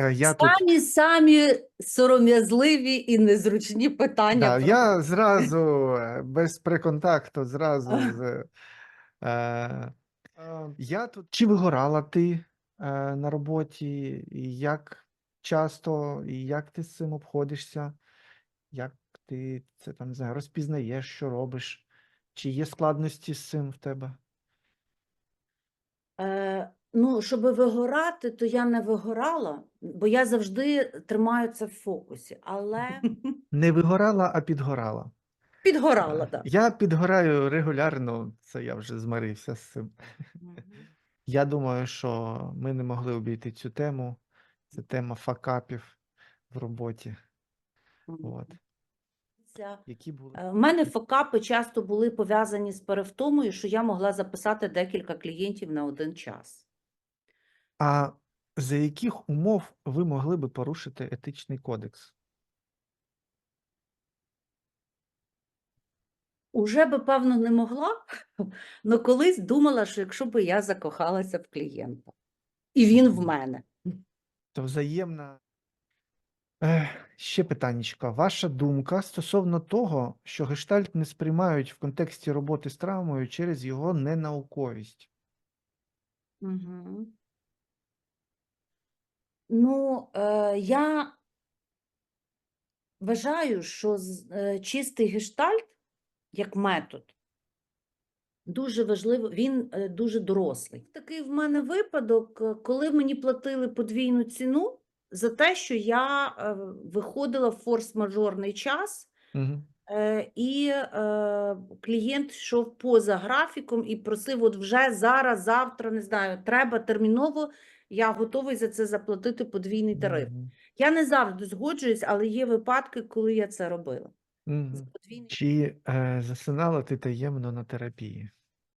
Е, Я тут Самі самі сором'язливі і незручні питання. да, про- я зразу е, без приконтакту, зразу з. Е, е, я тут чи вигорала ти е, на роботі, і як часто, і як ти з цим обходишся? Як ти це там не знаю, розпізнаєш, що робиш? Чи є складності з цим в тебе? Е, ну, щоб вигорати, то я не вигорала, бо я завжди тримаю це в фокусі, але Не вигорала, а підгорала. підгорала, Е, так. Я підгораю регулярно, це я вже змирився з цим. Я думаю, що ми не могли обійти цю тему. Це тема факапів в роботі. От. Які були? У мене фокапи часто були пов'язані з перевтомою, що я могла записати декілька клієнтів на один час. А за яких умов ви могли би порушити етичний кодекс? Уже би, певно, не могла, але колись думала, що якщо би я закохалася в клієнта, і він в мене. То взаємна. Ще питаннячка. Ваша думка стосовно того, що гештальт не сприймають в контексті роботи з травмою через його ненауковість. Угу. Ну, е, я вважаю, що з- е, чистий гештальт як метод дуже важливо, він е, дуже дорослий. Такий в мене випадок, е, коли мені платили подвійну ціну за те, що я виходила в форс-мажорний час. Угу. Е, І е, клієнт йшов поза графіком і просив: от вже зараз, завтра, не знаю, треба терміново, я готовий за це заплатити подвійний тариф. Я не завжди згоджуюсь, але є випадки, коли я це робила. Mm -hmm. Подвійний... Чи е, засинала ти таємно на терапії?